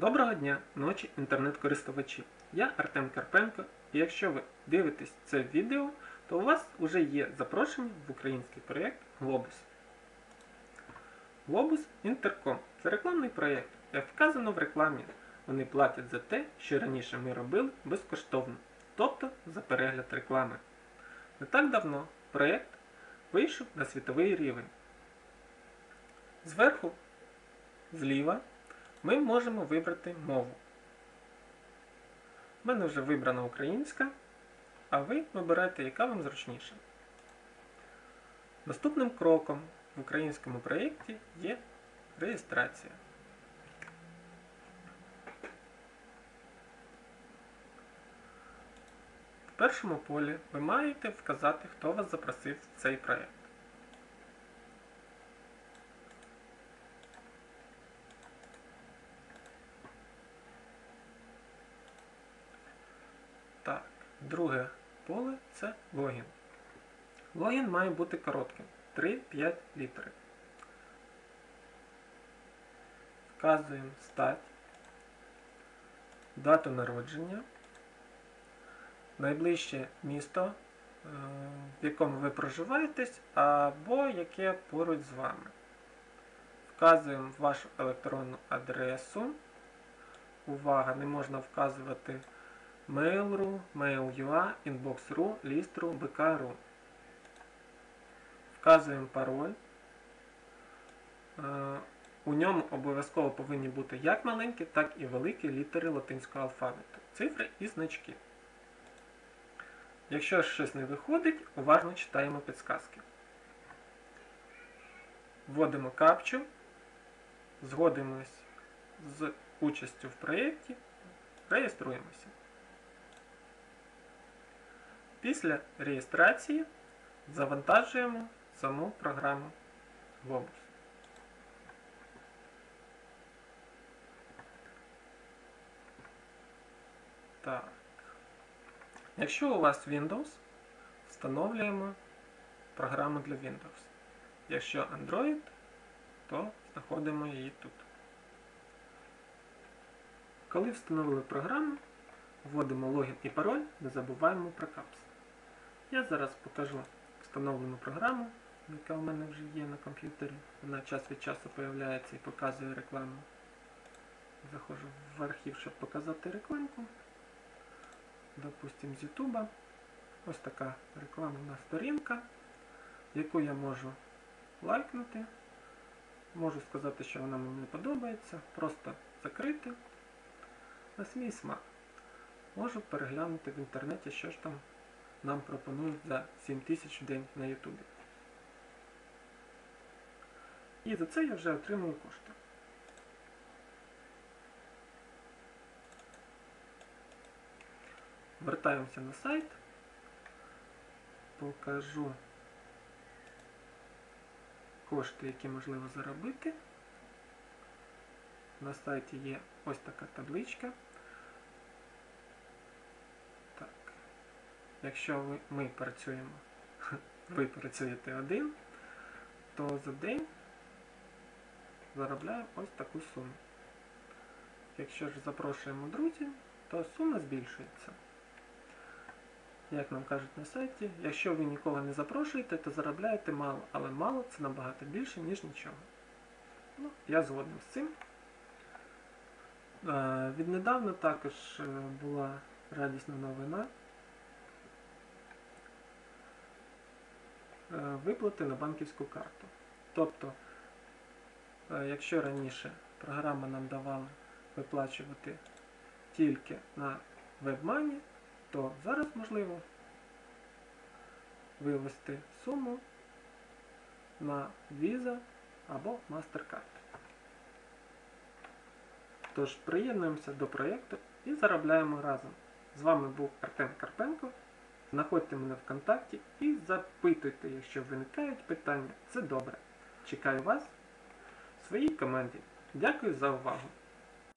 Доброго дня, ночі, інтернет-користувачі. Я Артем Карпенко, і якщо ви дивитесь це відео, то у вас вже є запрошення в український проєкт Globus. Globus Intercom це рекламний проєкт. Як вказано в рекламі, вони платять за те, що раніше ми робили безкоштовно, тобто за перегляд реклами. Не так давно проєкт вийшов на світовий рівень. Зверху, зліва, ми можемо вибрати мову. У мене вже вибрана українська, а ви вибирайте, яка вам зручніша. Наступним кроком в українському проєкті є реєстрація. В першому полі ви маєте вказати, хто вас запросив в цей проєкт. Так, друге поле це логін. Логін має бути коротким 3-5 літери. Вказуємо стать, дату народження, найближче місто, е, в якому ви проживаєтесь, або яке поруч з вами. Вказуємо вашу електронну адресу. Увага, не можна вказувати Mail.ru, Mail.ua, Inbox.ru, List.ru, BK.ru. Вказуємо пароль. Е, У ньому обов'язково повинні бути як маленькі, так і великі літери латинського алфавіту, цифри і значки. Якщо щось не виходить, уважно читаємо підсказки. Вводимо капчу, згодимось з участю в проєкті, реєструємося. Після реєстрації завантажуємо саму програму Globus. Так. Якщо у вас Windows, встановлюємо програму для Windows. Якщо Android, то знаходимо її тут. Коли встановили програму, вводимо логін і пароль, не забуваємо про капс. Я зараз покажу встановлену програму, яка у мене вже є на комп'ютері. Вона час від часу з'являється і показує рекламу. Заходжу в архів, щоб показати рекламку. Допустимо, з YouTube. Ось така рекламна сторінка, яку я можу лайкнути. Можу сказати, що вона мені не подобається. Просто закрити на свій смак. Можу переглянути в інтернеті, що ж там нам пропонують за 7 тисяч в день на Ютубі. І за це я вже отримую кошти. Вертаємося на сайт. Покажу кошти, які можливо заробити. На сайті є ось така табличка. Якщо ви, ми працюємо, ви працюєте один, то за день заробляємо ось таку суму. Якщо ж запрошуємо друзів, то сума збільшується. Як нам кажуть на сайті, якщо ви нікого не запрошуєте, то заробляєте мало, але мало це набагато більше, ніж нічого. Ну, Я згоден з цим. Е, Віднедавна також е, була радісна новина. Виплати на банківську карту. Тобто, е, якщо раніше програма нам давала виплачувати тільки на WebMoney, то зараз можливо вивести суму на Visa або MasterCard. Тож приєднуємося до проєкту і заробляємо разом. З вами був Артем Карпенко. Знаходьте мене ВКонтакті і запитуйте, якщо виникають питання. Це добре. Чекаю вас в своїй команді. Дякую за увагу!